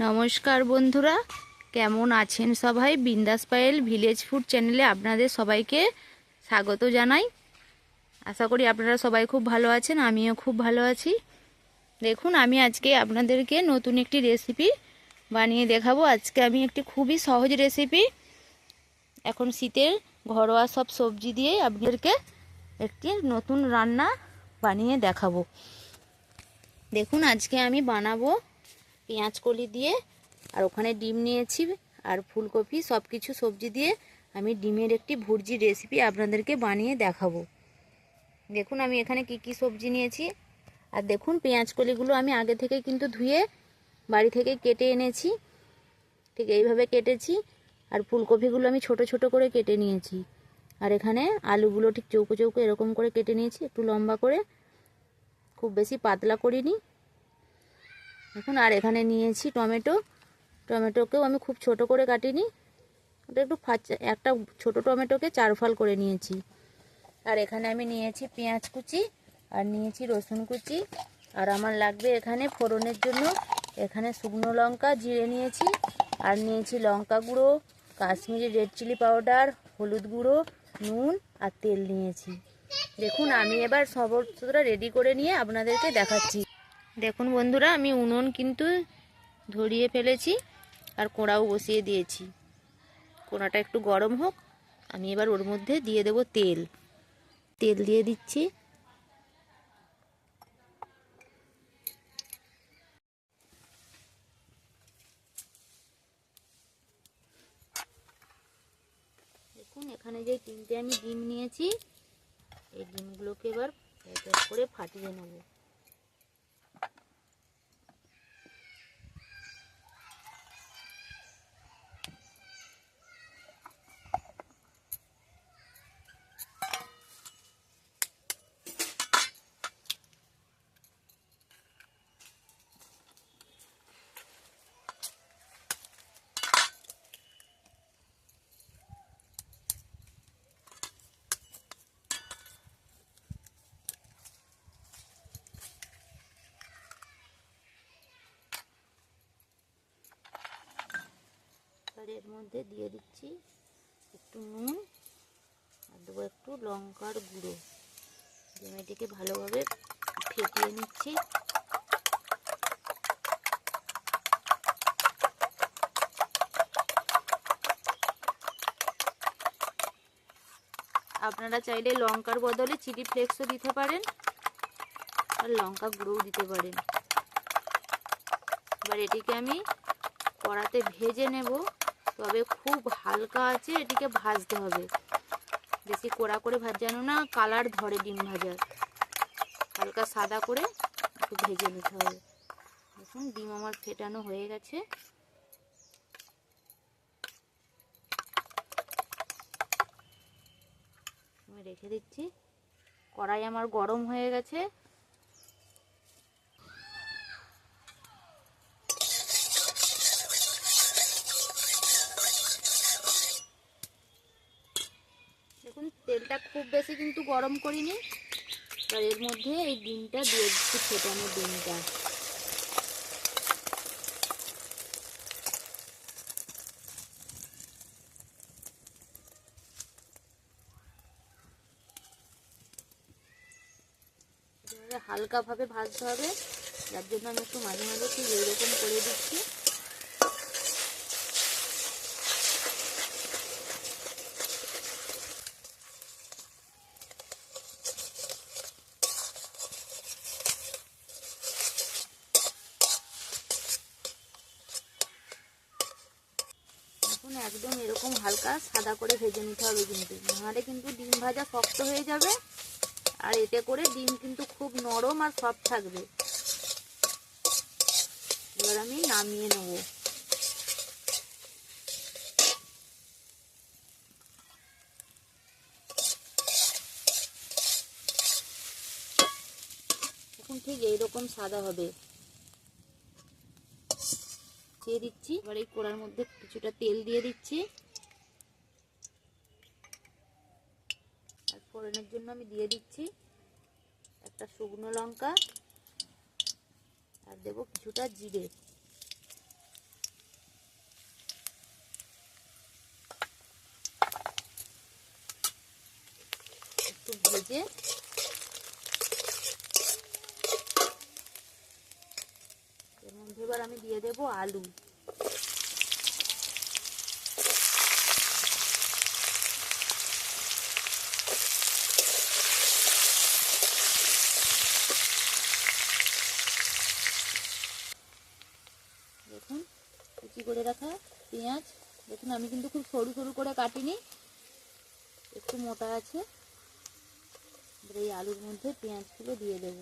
নমস্কার বন্ধুরা, কেমন আছেন সবাই? বিন্দাস পায়েল ভিলেজ ফুড চ্যানেলে আপনাদের সবাইকে স্বাগত জানাই। আশা করি আপনারা সবাই খুব ভালো আছেন, আমিও খুব ভালো আছি। দেখুন, আমি আজকে আপনাদেরকে নতুন একটি রেসিপি বানিয়ে দেখাবো। আজকে আমি একটি খুবই সহজ রেসিপি। এখন শীতের ঘরোয়া সব সবজি দিয়ে আপনাদেরকে একটি নতুন রান্না বানিয়ে দেখাবো। দেখুন, আজকে আমি বানাবো পেঁয়াজ কলি দিয়ে আর ওখানে ডিম নিয়েছি আর ফুলকপি সব কিছু সবজি দিয়ে আমি ডিমের একটি ভুর্জি রেসিপি আপনাদেরকে বানিয়ে দেখাবো। দেখুন আমি এখানে কি কি সবজি নিয়েছি। আর দেখুন পেঁয়াজ কলিগুলো আমি আগে থেকে কিন্তু ধুয়ে বাড়ি থেকে কেটে এনেছি। ঠিক এইভাবে কেটেছি আর ফুলকপিগুলো আমি ছোট ছোট করে কেটে নিয়েছি। আর এখানে আলুগুলো ঠিক চৌকো চৌকো এরকম করে কেটে নিয়েছি, একটু লম্বা করে। খুব বেশি পাতলা করিনি। দেখুন, আর এখানে নিয়েছি টমেটো। টমেটোকেও আমি খুব ছোট করে কাটিনি। ওটা একটু ফাঁচা, একটা ছোট টমেটোকে চার ফাল করে নিয়েছি। আর এখানে আমি নিয়েছি পেঁয়াজ কুচি আর নিয়েছি রসুন কুচি। আর আমার লাগবে এখানে ফোড়নের জন্য এখানে শুকনো লঙ্কা জিরে নিয়েছি আর নিয়েছি লঙ্কা গুঁড়ো, কাশ্মীরি রেড চিলি পাউডার, হলুদ গুঁড়ো, নুন আর তেল নিয়েছি। দেখুন, আমি এবার সমস্তটা রেডি করে নিয়ে আপনাদেরকে দেখাচ্ছি। দেখুন বন্ধুরা, আমি উনুন কিন্তু ধরিয়ে ফেলেছি আর কোঁড়াও বসিয়ে দিয়েছি। কোঁড়াটা একটু গরম হোক, আমি এবার ওর মধ্যে দিয়ে দেব তেল। তেল দিয়ে দিচ্ছি। দেখুন, এখানে যে তিনটে আমি ডিম নিয়েছি, এই ডিমগুলোকে এবার করে ফাটিয়ে নেব। আর এর মধ্যে দিয়ে দিচ্ছি একটু নুন আর দেবো একটু লঙ্কার গুঁড়ো। দিয়ে এটিকে ভালোভাবে ফেটিয়ে নিচ্ছি। আপনারা চাইলে লঙ্কার বদলে চিলি ফ্লেক্সও দিতে পারেন আর লঙ্কা গুঁড়োও দিতে পারেন। এবার এটিকে আমি কড়াতে ভেজে নেব। তবে খুব হালকা আছে, এটিকে ভাজতে হবে। বেশি কড়া করে ভাজানো না কালার ধরে ডিম ভাজার। হালকা সাদা করে একটু ভেজে নিতে হবে। দেখুন, ডিম আমার ফেটানো হয়ে গেছে। রেখে দিচ্ছি। কড়াই আমার গরম হয়ে গেছে দেখুন তেলটা খুব বেশি কিন্তু গরম করিনি। আর এর মধ্যে এই ডিমটা দিয়ে দিচ্ছি, ফেটানো ডিমটা। হালকাভাবে ভাজতে হবে, যার জন্য আমি একটু মাঝে মাঝে একটু এইরকম করে দিচ্ছি এখন একদম এরকম হালকা সাদা করে ভেজে নিতে হবে কিন্তু। নাহলে কিন্তু ডিম ভাজা শক্ত হয়ে যাবে। আর এতে করে ডিম কিন্তু খুব নরম আর সফট থাকবে। এবার আমি নামিয়ে নেব। এখন ঠিক এইরকম সাদা হবে। দিয়ে দিচ্ছি। এবার এই কোড়ার মধ্যে কিছুটা তেল দিয়ে দিচ্ছি। ফোড়নের জন্য আমি দিয়ে দিচ্ছি একটা শুকনো লঙ্কা আর দেব কিছুটা জিরে। একটু ভেজে এর মধ্যে এবার আমি দিয়ে দেব আলু। করে রাখা, পেঁয়াজ। দেখুন, আমি কিন্তু খুব সরু সরু করে কাটিনি। একটু মোটা আছে। এই আলুর মধ্যে পেঁয়াজগুলো দিয়ে দেব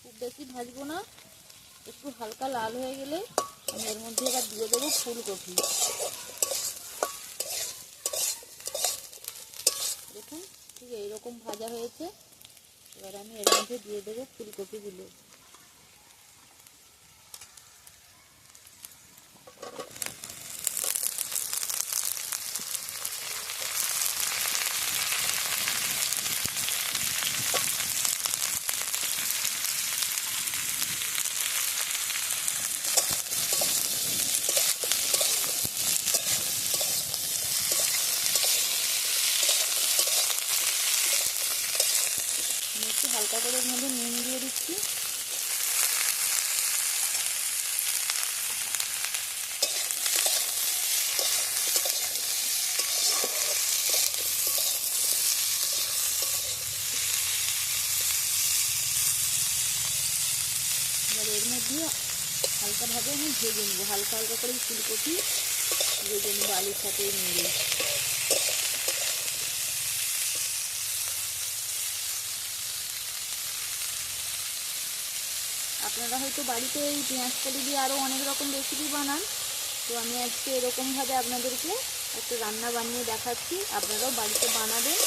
খুব বেশি ভাজবো না। একটু হালকা লাল হয়ে গেলে আমি এর মধ্যে এবার দিয়ে দেবো ফুলকপি। দেখুন, ঠিক এইরকম ভাজা হয়েছে। এবার আমি এর মধ্যে দিয়ে দেবো ফুলকপিগুলো। একটু হালকা করে এর মধ্যে নুন দিয়ে দিচ্ছি। এবার এর মধ্যে হালকাভাবে আমি ভেজে নেব। হালকা হালকা করে ফুলকপি ভেজে নেব আলুর সাথে নেড়ে আপনারা হয়তো বাড়িতে এই পেঁয়াজ কালি দিয়ে আরও অনেক রকম রেসিপি বানান। তো আমি আজকে এরকমভাবে আপনাদেরকে একটা রান্না বানিয়ে দেখাচ্ছি। আপনারাও বাড়িতে বানাবেন।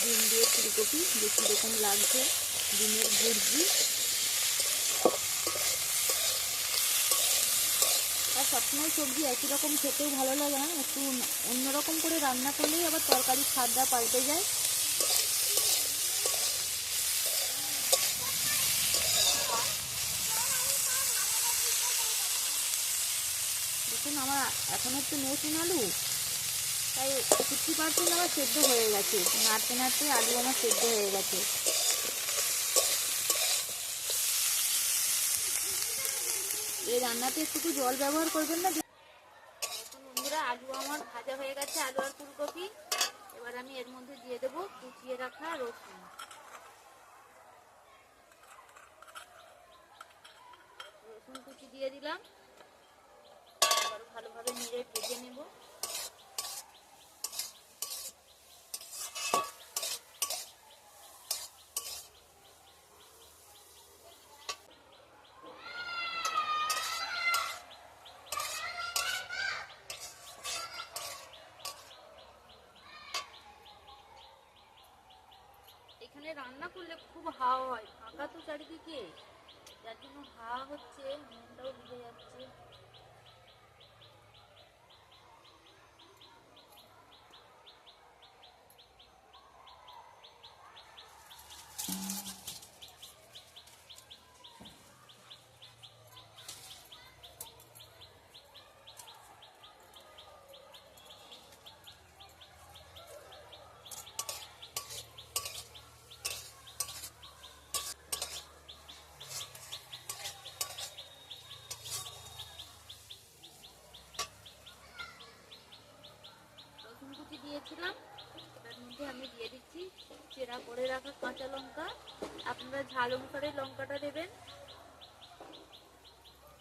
ডিম দিয়ে ফুলকপি যে কীরকম লাগছে ডিমের ভুর্জি। আর সবসময় সবজি একই রকম খেতেও ভালো লাগে না, একটু অন্যরকম করে রান্না করলেই আবার তরকারির স্বাদটা পাল্টে যায় দেখুন আমার এখন একটু নতুন আলু। তাই ফিফটি পার্সেন্ট আমার সেদ্ধ হয়ে গেছে। নাড়তে নাড়তে আলু আমার সেদ্ধ হয়ে গেছে। এই রান্নাতে একটু জল ব্যবহার করবেন না? বন্ধুরা, আলু আমার ভাজা হয়ে গেছে, আলু আর ফুলকপি। এবার আমি এর মধ্যে দিয়ে দেবো কুচিয়ে রাখা রসুন। রসুন কুচি দিয়ে দিলাম। ভালোভাবে নেড়ে ভেজে নেব। এখানে রান্না করলে খুব হাওয়া হয়, ফাঁকা তো চারিদিকে। যার জন্য হাওয়া হচ্ছে, মনটাও ভিজে যাচ্ছে রসুন দিয়েছিলাম তার মধ্যে আমি দিয়ে দিচ্ছি চেরা করে রাখা কাঁচা লঙ্কা। আপনারা ঝাল অনুসারে লঙ্কাটা দেবেন।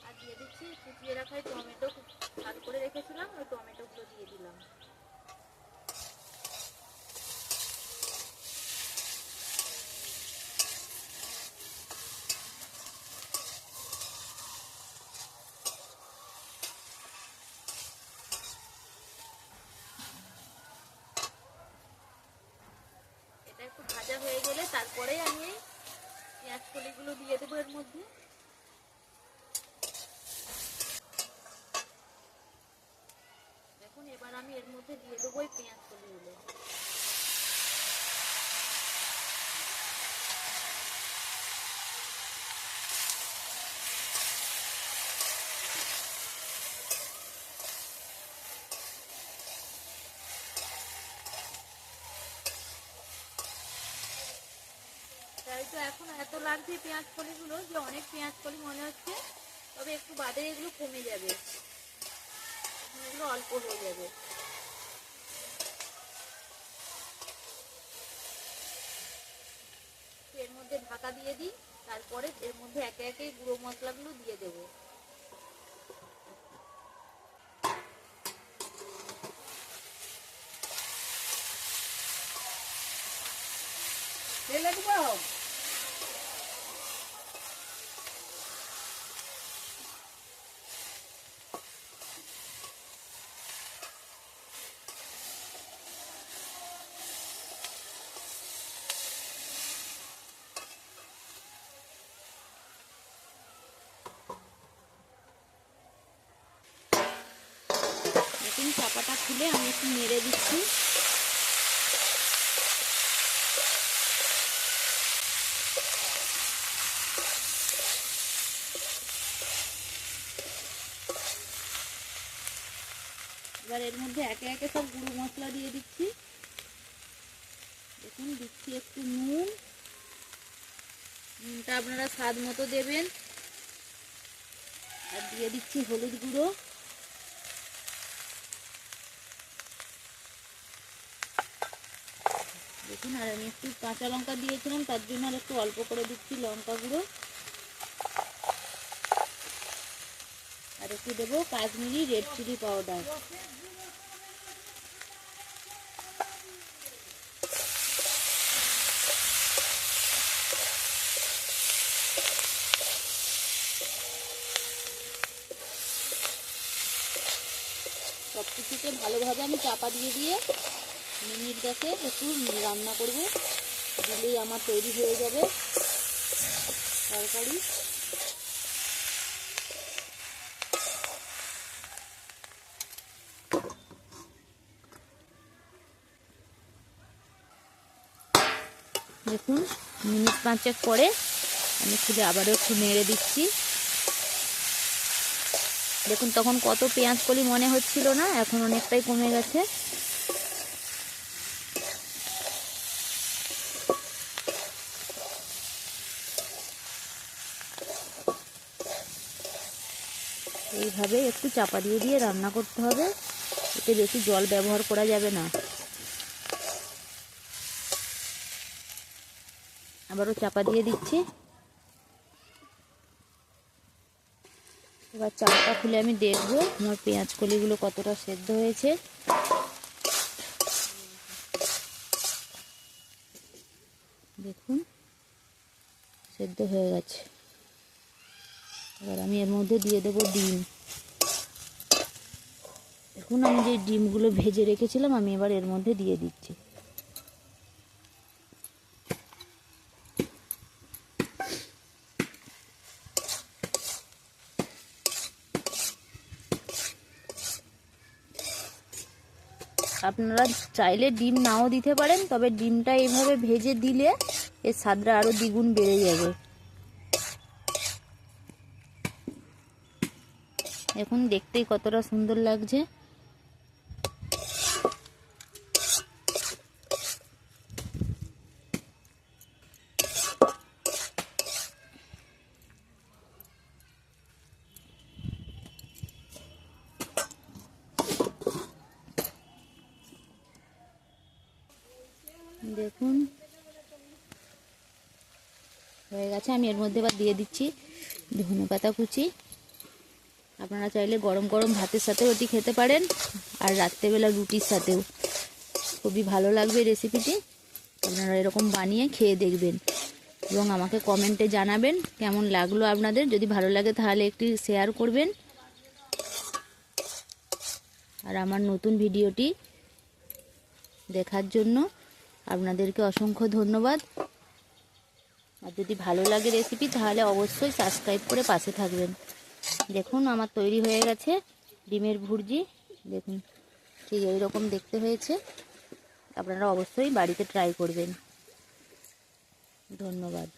আর দিয়ে দিচ্ছি কুচিয়ে রাখা টমেটো ঝাল করে রেখেছিলাম, ওই টমেটোগুলো দিয়ে দিলাম এটা একটু ভাজা ভাজা হয়ে গেলে তারপরে আমি এই পেঁয়াজ কলিগুলো দিয়ে দেবো এর মধ্যে। দেখুন এবার আমি এর মধ্যে দিয়ে দেবো এই পেঁয়াজ কলিগুলো তাই তো এখন এত লাগছে পেঁয়াজ কলিগুলো যে অনেক পেঁয়াজ কলি মনে হচ্ছে, তবে একটু বাদে এগুলো কমে যাবে। এগুলো অল্প হয়ে যাবে। এর মধ্যে ঢাকা দিয়ে দিই, তারপরে এর মধ্যে একে একে গুঁড়ো মশলাগুলো দিয়ে দেবো। তেলে দেবো দেখুন চাপাটা খুলে আমি একটু নেড়ে দিচ্ছি। এবার এর মধ্যে একে একে সব গুঁড়ো মশলা দিয়ে দিচ্ছি। দেখুন, দিচ্ছি একটু নুন। নুনটা আপনারা স্বাদ মতো দেবেন। আর দিয়ে দিচ্ছি হলুদ গুঁড়ো। দেখুন, আর আমি একটু কাঁচা লঙ্কা দিয়েছিলাম, তার জন্য আর একটু অল্প করে দিচ্ছি লঙ্কা গুঁড়ো। আর একটু দেবো কাশ্মীরি রেড চিলি পাউডার। সব ভালোভাবে আমি চাপা দিয়ে দিয়ে মিনিট দশে একটু রান্না করব। দিলেই আমার তৈরি হয়ে যাবে তরকারি। দেখুন, মিনিট পাঁচেক পরে আমি খুলে আবারও একটু নেড়ে দিচ্ছি। দেখুন, তখন কত পেঁয়াজ কলি মনে হচ্ছিল না, এখন অনেকটাই কমে গেছে। এইভাবে একটু চাপা দিয়ে দিয়ে রান্না করতে হবে। এতে বেশি জল ব্যবহার করা যাবে না। আবারও চাপা দিয়ে দিচ্ছি। এবার চাপটা খুলে আমি দেখব আমার পেঁয়াজ কলিগুলো কতটা সেদ্ধ হয়েছে। দেখুন, সেদ্ধ হয়ে গেছে। এবার আমি এর মধ্যে দিয়ে দেবো ডিম। দেখুন, আমি যে ডিমগুলো ভেজে রেখেছিলাম, আমি এবার এর মধ্যে দিয়ে দিচ্ছি। আপনারা চাইলে ডিম নাও দিতে পারেন, তবে ডিমটা এইভাবে ভেজে দিলে এর স্বাদটা আরও দ্বিগুণ বেড়ে যাবে। এখন দেখতেই কতটা সুন্দর লাগছে। দেখুন। হয়ে গেছে, আমি এর মধ্যে এবার দিয়ে দিচ্ছি ধনে পাতা কুচি। আপনারা চাইলে গরম গরম ভাতের সাথেও এটি খেতে পারেন, আর রাত্রেবেলা রুটির সাথেও। খুবই ভালো লাগবে রেসিপিটি, আপনারা এরকম বানিয়ে খেয়ে দেখবেন। এবং আমাকে কমেন্টে জানাবেন কেমন লাগল আপনাদের, যদি ভালো লাগে তাহলে একটি শেয়ার করবেন। আর আমার নতুন ভিডিওটি দেখার জন্য আপনাদেরকে অসংখ্য ধন্যবাদ। আর যদি ভালো লাগে রেসিপি তাহলে অবশ্যই সাবস্ক্রাইব করে পাশে থাকবেন। দেখুন, আমার তৈরি হয়ে গেছে ডিমের ভুর্জি। দেখুন, ঠিক এই রকম দেখতে হয়েছে। আপনারা অবশ্যই বাড়িতে ট্রাই করবেন। ধন্যবাদ।